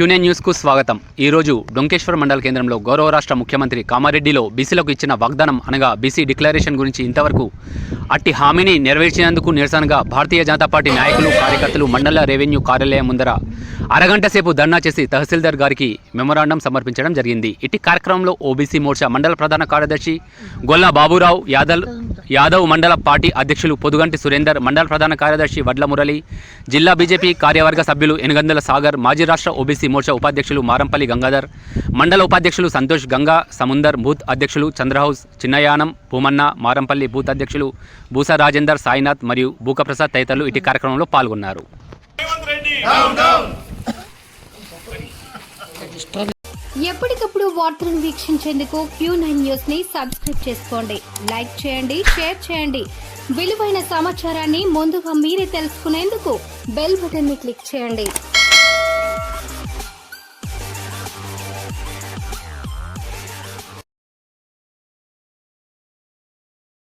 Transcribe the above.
క్యూనే న్యూస్కు స్వాగతం. ఈరోజు డొంకేశ్వర మండల కేంద్రంలో గౌరవ రాష్ట్ర ముఖ్యమంత్రి కామారెడ్డిలో బీసీలకు ఇచ్చిన వాగ్దానం అనగా బీసీ డిక్లరేషన్ గురించి ఇంతవరకు అట్టి హామీని నెరవేర్చినందుకు నిరసనగా భారతీయ జనతా పార్టీ నాయకులు కార్యకర్తలు మండల రెవెన్యూ కార్యాలయం ముందర అరగంట సేపు ధర్నా చేసి తహసీల్దార్ గారికి మెమొరాండం సమర్పించడం జరిగింది. ఇట్టి కార్యక్రమంలో ఓబీసీ మోర్చా మండల ప్రధాన కార్యదర్శి గొల్ల బాబురావు యాదవ్ యాదవ్ మండల పార్టీ అధ్యక్షులు పొదుగంటి సురేందర్ మండల ప్రధాన కార్యదర్శి వడ్ల మురళి జిల్లా బీజేపీ కార్యవర్గ సభ్యులు ఎనగందల సాగర్ మాజీ రాష్ట్ర ఓబీసీ మోర్చా ఉపాధ్యక్షులు మారంపల్లి గంగాధర్ మండల ఉపాధ్యక్షులు సంతోష్ గంగా సముందర్ బూత్ అధ్యక్షులు చంద్రహౌస్ చిన్నయానం భూమన్న మారంపల్లి బూత్ అధ్యక్షులు భూసా రాజేందర్ సాయినాథ్ మరియు భూకప్రసాద్ తదితరులు ఇటు కార్యక్రమంలో పాల్గొన్నారు. ఎప్పటికప్పుడు వార్తలను వీక్షించేందుకు క్యూ నైన్ న్యూస్ని సబ్స్క్రైబ్ చేసుకోండి. లైక్ చేయండి షేర్ చేయండి. విలువైన సమాచారాన్ని ముందుగా మీరే తెలుసుకునేందుకు బెల్ బటన్ని క్లిక్ చేయండి.